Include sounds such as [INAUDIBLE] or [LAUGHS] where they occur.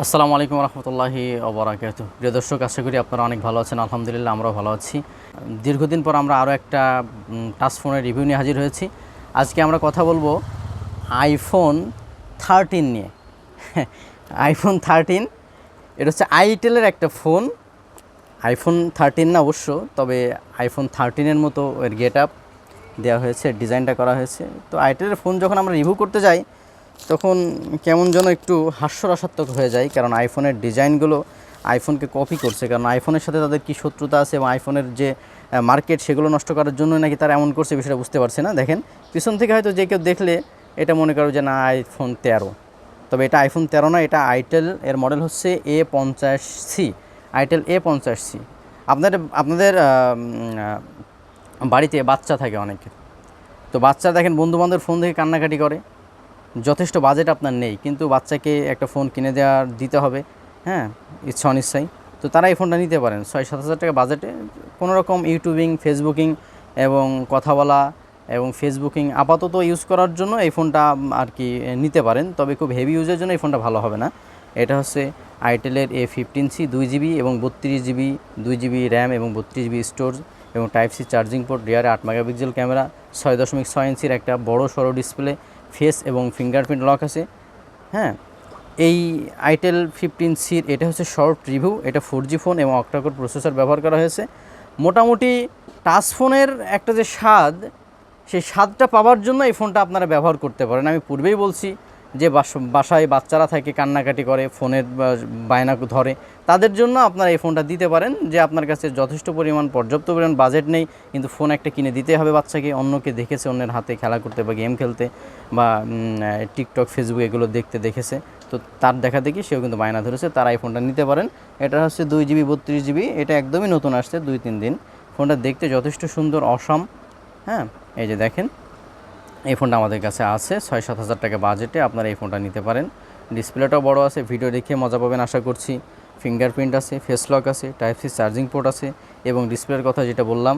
আসসালামু আলাইকুম রহমতুল্লাহি অবরাকাত প্রিয় দর্শক, আশা করি আপনারা অনেক ভালো আছেন, আলহামদুলিল্লাহ আমরাও ভালো আছি। দীর্ঘদিন পর আমরা আরও একটা টাচ ফোনের রিভিউ নিয়ে হাজির হয়েছি। আজকে আমরা কথা বলব আইফোন থার্টিন নিয়ে। [LAUGHS] আইফোন থার্টিন, এটা হচ্ছে আইটেলের একটা ফোন। আইফোন থার্টিন না অবশ্য, তবে আইফোন থার্টিনের মতো এর গেট আপ দেওয়া হয়েছে, ডিজাইনটা করা হয়েছে। তো আইটেলের ফোন যখন আমরা রিভিউ করতে যাই তখন কেমন যেন একটু হাস্যরসাত্মক হয়ে যায়, কারণ আইফোনের ডিজাইনগুলো আইফোনকে কপি করছে। কারণ আইফোনের সাথে তাদের কী শত্রুতা আছে এবং আইফোনের যে মার্কেট সেগুলো নষ্ট করার জন্য নাকি তারা এমন করছে বিষয়টা বুঝতে পারছে না। দেখেন, পিছন থেকে হয়তো যে কেউ দেখলে এটা মনে করো যে, না আইফোন তেরো। তবে এটা আইফোন তেরো না, এটা আইটেল এর মডেল হচ্ছে এ পঞ্চাশ সি আইটেল এ পঞ্চাশ সি আপনাদের আপনাদের বাড়িতে বাচ্চা থাকে অনেকের তো বাচ্চা দেখেন বন্ধু বান্ধব ফোন থেকে কান্নাকাটি করে। যথেষ্ট বাজেট আপনার নেই, কিন্তু বাচ্চাকে একটা ফোন কিনে দেওয়ার দিতে হবে হ্যাঁ ইচ্ছা অনিচ্ছাই তো তারা এই ফোনটা নিতে পারেন, ছয় সাত হাজার টাকা বাজেটে কোনো রকম ইউটিউবিং, ফেসবুকিং এবং কথা বলা এবং ফেসবুকিং আপাতত ইউজ করার জন্য এই ফোনটা আর কি নিতে পারেন, তবে খুব হেভি ইউজের জন্য এই ফোনটা ভালো হবে না। এটা হচ্ছে আইটেলের এ ফিফটিন সি দুই জিবি এবং বত্রিশ জিবি, দুই জিবি র্যাম এবং বত্রিশ জিবি স্টোরেজ এবং টাইপ সি চার্জিং পোর্ট রিয়ারে আট মেগাপিক্সেল ক্যামেরা, ছয় দশমিক ছয় ইঞ্চির একটা বড় সড়ো ডিসপ্লে ফেস এবং ফিঙ্গারপ্রিন্ট লক আছে। হ্যাঁ এই আইটেল ফিফটিন সির এটা হচ্ছে শর্ট রিভিউ, এটা ফোর জি ফোন এবং অক্টাকোর প্রসেসর ব্যবহার করা হয়েছে। মোটামুটি টাচ ফোনের একটা যে স্বাদ, সেই স্বাদটা পাওয়ার জন্য এই ফোনটা আপনারা ব্যবহার করতে পারেন। আমি পূর্বেই বলছি যে বাস- বাসায় বাচ্চারা থাকে, কান্নাকাটি করে ফোনের বায়না ধরে, তাদের জন্য আপনারা এই ফোনটা দিতে পারেন যে আপনার কাছে যথেষ্ট পরিমাণ পর্যাপ্ত পরিমাণ বাজেট নেই, কিন্তু ফোন একটা কিনে দিতে হবে বাচ্চাকে, অন্যকে দেখেছে, অন্যের হাতে খেলা করতে বা গেম খেলতে বা টিকটক, ফেসবুক এগুলো দেখতে দেখেছে, তো তার দেখা দেখি সেও কিন্তু বায়না ধরেছে, তারা এই ফোনটা নিতে পারেন। এটা হচ্ছে দুই জিবি, বত্রিশ জিবি, এটা একদমই নতুন আসছে, দুই তিন দিন। ফোনটা দেখতে যথেষ্ট সুন্দর, অসম হ্যাঁ এই যে দেখেন এই ফোনটা আমাদের কাছে আছে। ছয় সাত হাজার টাকা বাজেটে আপনারা এই ফোনটা নিতে পারেন। ডিসপ্লেটাও বড় আছে, ভিডিও দেখে মজা পাবেন আশা করছি। ফিঙ্গারপ্রিন্ট আছে, ফেস লক আছে, টাইপ সি চার্জিং পোর্ট আছে এবং ডিসপ্লের কথা যেটা বললাম।